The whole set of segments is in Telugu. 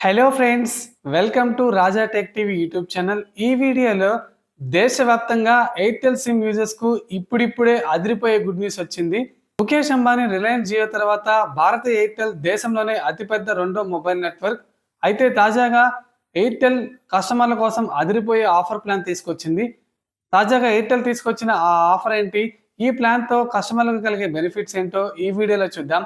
Hello friends welcome to Raja tech TV YouTube channel ఈ వీడియోలో దేశవ్యాప్తంగా ఎయిర్టెల్ సిమ్ యూజర్స్కు ఇప్పుడిప్పుడే అదిరిపోయే గుడ్ న్యూస్ వచ్చింది. ముఖేష్ అంబానీ రిలయన్స్ జియో తర్వాత భారత ఎయిర్టెల్ దేశంలోనే అతిపెద్ద రెండో మొబైల్ నెట్వర్క్ అయితే తాజాగా ఎయిర్టెల్ కస్టమర్ల కోసం అదిరిపోయే ఆఫర్ ప్లాన్ తీసుకొచ్చింది. తాజాగా ఎయిర్టెల్ తీసుకొచ్చిన ఆ ఆఫర్ ఏంటి? ఈ ప్లాన్తో కస్టమర్లకు కలిగే బెనిఫిట్స్ ఏంటో ఈ వీడియోలో చూద్దాం.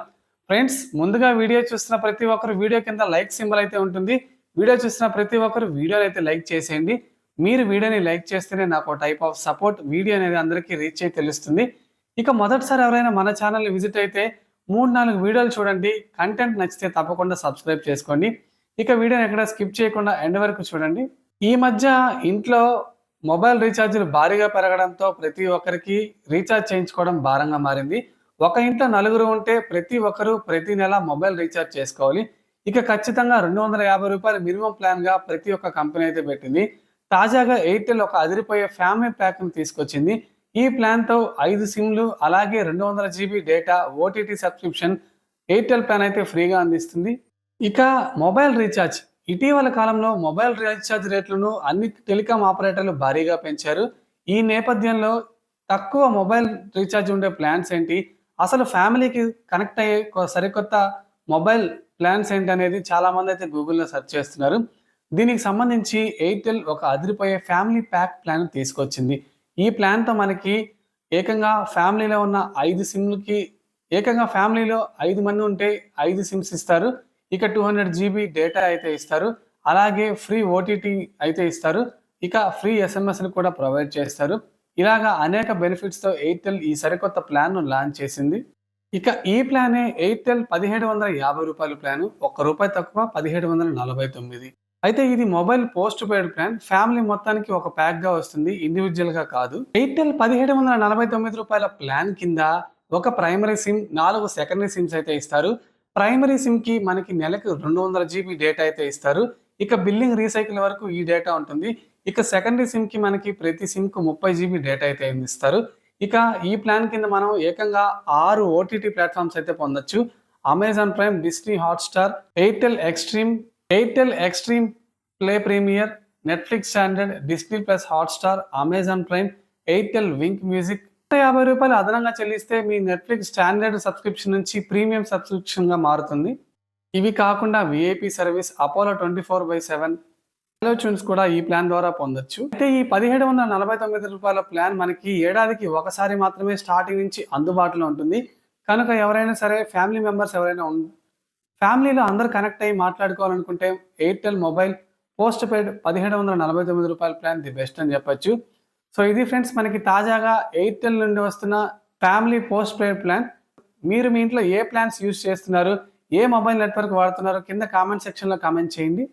ఫ్రెండ్స్ ముందుగా వీడియో చూస్తున్న ప్రతి ఒక్కరు వీడియో కింద లైక్ సింబల్ అయితే ఉంటుంది. వీడియో చూస్తున్న ప్రతి ఒక్కరు వీడియోని అయితే లైక్ చేసేయండి. మీరు వీడియోని లైక్ చేస్తేనే నాకు టైప్ ఆఫ్ సపోర్ట్ వీడియో అనేది అందరికీ రీచ్ అయి తెలుస్తుంది. ఇక మొదటిసారి ఎవరైనా మన ఛానల్ని విజిట్ అయితే మూడు నాలుగు వీడియోలు చూడండి. కంటెంట్ నచ్చితే తప్పకుండా సబ్స్క్రైబ్ చేసుకోండి. ఇక వీడియోని ఎక్కడ స్కిప్ చేయకుండా ఎండ్ వరకు చూడండి. ఈ మధ్య ఇంట్లో మొబైల్ రీఛార్జీలు భారీగా పెరగడంతో ప్రతి ఒక్కరికి రీఛార్జ్ చేయించుకోవడం భారంగా మారింది. ఒక ఇంట్లో నలుగురు ఉంటే ప్రతి ఒక్కరు ప్రతి నెల మొబైల్ రీఛార్జ్ చేసుకోవాలి. ఇక ఖచ్చితంగా రెండు వందల యాభై రూపాయలు మినిమం ప్లాన్గా ప్రతి ఒక్క కంపెనీ అయితే పెట్టింది. తాజాగా ఎయిర్టెల్ ఒక అదిరిపోయే ఫ్యామిలీ ప్యాక్ను తీసుకొచ్చింది. ఈ ప్లాన్తో ఐదు సిమ్లు అలాగే రెండు వందల GB data OTT subscription Airtel plan అయితే ఫ్రీగా అందిస్తుంది. ఇక మొబైల్ రీఛార్జ్. ఇటీవల కాలంలో మొబైల్ రీఛార్జ్ రేట్లను అన్ని టెలికాం ఆపరేటర్లు భారీగా పెంచారు. ఈ నేపథ్యంలో తక్కువ మొబైల్ రీఛార్జ్ ఉండే ప్లాన్స్ ఏంటి? అసలు ఫ్యామిలీకి కనెక్ట్ అయ్యే సరికొత్త మొబైల్ ప్లాన్స్ ఏంటి అనేది చాలా అయితే గూగుల్లో సెర్చ్ చేస్తున్నారు. దీనికి సంబంధించి ఎయిర్టెల్ ఒక అదిరిపోయే ఫ్యామిలీ ప్యాక్ ప్లాన్ తీసుకొచ్చింది. ఈ ప్లాన్తో మనకి ఏకంగా ఫ్యామిలీలో ఉన్న ఐదు సిమ్లకి ఏకంగా ఫ్యామిలీలో ఐదు మంది ఉంటే ఐదు సిమ్స్ ఇస్తారు. ఇక టూ హండ్రెడ్ జీబీ డేటా అయితే ఇస్తారు. అలాగే ఫ్రీ ఓటీటీ అయితే ఇస్తారు. ఇక ఫ్రీ ఎస్ఎంఎస్లు కూడా ప్రొవైడ్ చేస్తారు. ఇలాగా అనేక బెనిఫిట్స్తో ఎయిర్టెల్ ఈ సరికొత్త ప్లాన్ను లాంచ్ చేసింది. ఇక ఈ ప్లానే ఎయిర్టెల్ పదిహేడు వందల యాభై రూపాయల ప్లాన్ ఒక్క రూపాయి తక్కువ పదిహేడు వందల నలభై తొమ్మిది. అయితే ఇది mobile postpaid plan family మొత్తానికి ఒక ప్యాక్గా వస్తుంది ఇండివిజువల్గా కాదు. ఎయిర్టెల్ పదిహేడు వందల నలభై తొమ్మిది రూపాయల ప్లాన్ కింద ఒక ప్రైమరీ సిమ్ నాలుగు సెకండరీ సిమ్స్ అయితే ఇస్తారు. ప్రైమరీ సిమ్కి మనకి నెలకు రెండు వందల జీబీ డేటా అయితే ఇస్తారు. ఇక బిల్లింగ్ రీసైకిల్ వరకు ఈ డేటా ఉంటుంది. ఇక సెకండరీ సిమ్కి మనకి ప్రతి సిమ్కు ముప్పై జీబీ డేటా అయితే అందిస్తారు. ఇక ఈ ప్లాన్ కింద మనం ఏకంగా ఆరు ఓటీటీ ప్లాట్ఫామ్స్ అయితే పొందొచ్చు. Amazon Prime Disney Hotstar Airtel Xstream Airtel Xstream Play Premier Netflix standard Disney plus Hotstar Amazon Prime Airtel Wynk music నూట యాభై రూపాయలు అదనంగా చెల్లిస్తే మీ నెట్ఫ్లిక్స్ స్టాండర్డ్ సబ్స్క్రిప్షన్ నుంచి ప్రీమియం సబ్స్క్రిప్షన్గా మారుతుంది. ఇవి కాకుండా VIP service Apollo twenty four by seven ఆలోచన్స్ కూడా ఈ ప్లాన్ ద్వారా పొందొచ్చు. అయితే ఈ పదిహేడు వందల నలభై తొమ్మిది రూపాయల ప్లాన్ మనకి ఏడాదికి ఒకసారి మాత్రమే స్టార్టింగ్ నుంచి అందుబాటులో ఉంటుంది. కనుక ఎవరైనా సరే ఫ్యామిలీ మెంబర్స్ ఎవరైనా ఫ్యామిలీలో అందరు కనెక్ట్ అయ్యి మాట్లాడుకోవాలనుకుంటే ఎయిర్టెల్ మొబైల్ పోస్ట్ పెయిడ్ పదిహేడు వందల నలభై తొమ్మిది రూపాయల ప్లాన్ ది బెస్ట్ అని చెప్పొచ్చు. సో ఇది ఫ్రెండ్స్ మనకి తాజాగా ఎయిర్టెల్ నుండి వస్తున్న ఫ్యామిలీ పోస్ట్ పెయిడ్ ప్లాన్ మీరు మీ ఇంట్లో ఏ ప్లాన్స్ యూస్ చేస్తున్నారు ఏ మొబైల్ నెట్వర్క్ వాడుతున్నారో కింద కామెంట్ సెక్షన్లో కామెంట్ చేయండి.